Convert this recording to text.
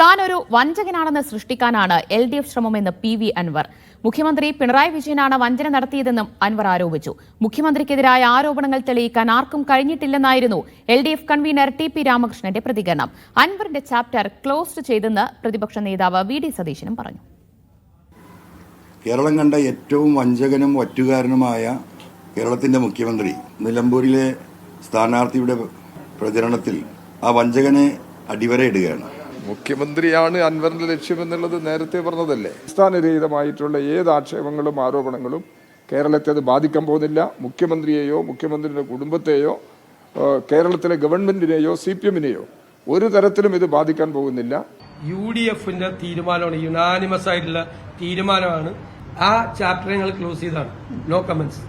താൻ ഒരു വഞ്ചകനാണെന്ന് സൃഷ്ടിക്കാനാണ് എൽ ഡി എഫ് ശ്രമമെന്ന് പി വി അൻവർ. മുഖ്യമന്ത്രി പിണറായി വിജയനാണ് വഞ്ചന നടത്തിയതെന്നും അൻവർ ആരോപിച്ചു. മുഖ്യമന്ത്രിക്കെതിരായ ആരോപണങ്ങൾ തെളിയിക്കാൻ ആർക്കും കഴിഞ്ഞിട്ടില്ലെന്നായിരുന്നു L D F convener T P രാമകൃഷ്ണന്റെ പ്രതികരണം. അൻവറിന്റെ ചാപ്റ്റർ ക്ലോസ്ഡ് ചെയ്തെന്ന് പ്രതിപക്ഷ നേതാവ് വി ഡി സതീശനും പറഞ്ഞു. കേരളം കണ്ട ഏറ്റവും വഞ്ചകനും ഒറ്റുകാരനുമായ കേരളത്തിന്റെ മുഖ്യമന്ത്രി നിലമ്പൂരിലെ സ്ഥാനാർത്ഥിയുടെ പ്രചരണത്തിൽ ആ വഞ്ചകനെ അടിവരയിടുകയാണ്. മുഖ്യമന്ത്രിയാണ് അൻവറിന്റെ ലക്ഷ്യമെന്നുള്ളത് നേരത്തെ പറഞ്ഞതല്ലേ? അടിസ്ഥാനരഹിതമായിട്ടുള്ള ഏത് ആക്ഷേപങ്ങളും ആരോപണങ്ങളും കേരളത്തെ അത് ബാധിക്കാൻ പോകുന്നില്ല. മുഖ്യമന്ത്രിയെയോ മുഖ്യമന്ത്രിയുടെ കുടുംബത്തെയോ കേരളത്തിലെ ഗവൺമെന്റിനെയോ സി പി എമ്മിനെയോ ഒരു തരത്തിലും ഇത് ബാധിക്കാൻ പോകുന്നില്ല. യു ഡി എഫിന്റെ തീരുമാനമാണ് യുനാനിമസ് ആയിട്ടുള്ള തീരുമാനമാണ്. ആ ചാപ്റ്റർ ഞങ്ങൾ ക്ലോസ് ചെയ്താണ് നോ കമന്റ്സ്